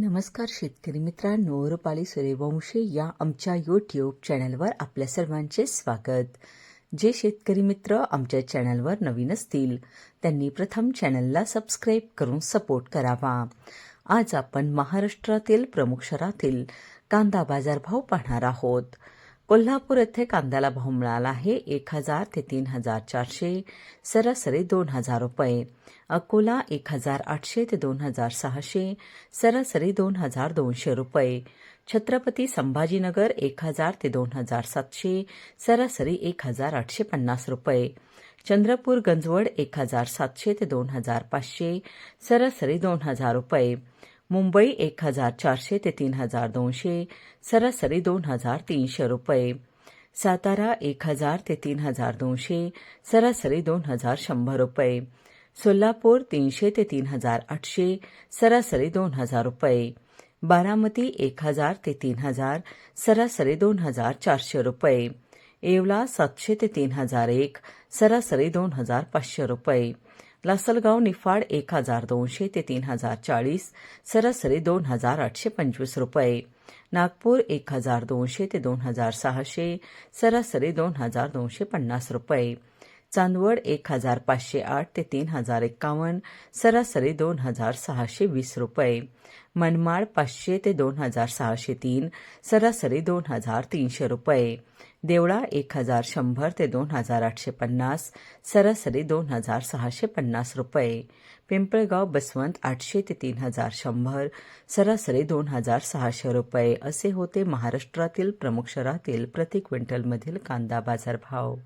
नमस्कार शेतकरी मित्रांनो रुपाली सूर्यवंशी या आमच्या यूट्यूब चॅनलवर आपल्या सर्वांचे स्वागत. जे शेतकरी मित्र आमच्या चॅनलवर नवीन असतील त्यांनी प्रथम चॅनलला सबस्क्राईब करून सपोर्ट करावा. आज आपण महाराष्ट्रातील प्रमुख शहरातील कांदा बाजारभाव पाहणार आहोत. कोल्हापूर येथे कांद्याला भाव मिळाला आहे. एक हजार ते तीन हजार चारशे सरासरी दोन हजार रुपये. अकोला एक हजार आठशे ते दोन हजार सहाशे सरासरी दोन हजार दोनशे रुपये. छत्रपती संभाजीनगर एक हजार ते दोन हजार सातशे सरासरी एक हजार आठशे पन्नास रुपये. चंद्रपूर गंजवड एक हजार सातशे ते दोन हजार पाचशे सरासरी दोन हजार रुपये. मुंबई एक हजार चारशे ते तीन हजार दोनशे सरासरी दोन हजार तीनशे रुपये. सातारा एक हजार ते तीन हजार दोनशे सरासरी दोन हजार शंभर रुपये. सोलापूर तीनशे ते तीन हजार आठशे सरासरी दोन हजार रुपये. बारामती एक हजार ते तीन हजार सरासरी दोन हजार चारशे रुपये. येवला सातशे ते तीन हजार एक सरासरी दोन हजार पाचशे रुपये. लासलगाव निफाड एक हजार दोनशे ते तीन हजार चाळीस सरासरी दोन हजार आठशे पंचवीस रुपये. नागपूर एक हजार दोनशे ते दोन हजार सहाशे सरासरी दोन हजार दोनशे पन्नास रुपये. चांदवड एक हजार पाचशे आठ ते तीन हजार एक्कावन्न सरासरी दोन हजार सहाशे वीस रुपये. मनमाड पाचशे ते दोन हजार सहाशे तीन सरासरी दोन हजार तीनशे रुपये. देवळा एक हजार शंभर ते दोन हजार आठशे पन्नास सरासरी दोन हजार सहाशे पन्नास रुपये. पिंपळगाव बसवंत आठशे ते तीन हजार शंभर सरासरी दोन हजार सहाशे रुपये. असे होते महाराष्ट्रातील प्रमुख शहरातील प्रति क्विंटलमधील कांदा बाजार भाव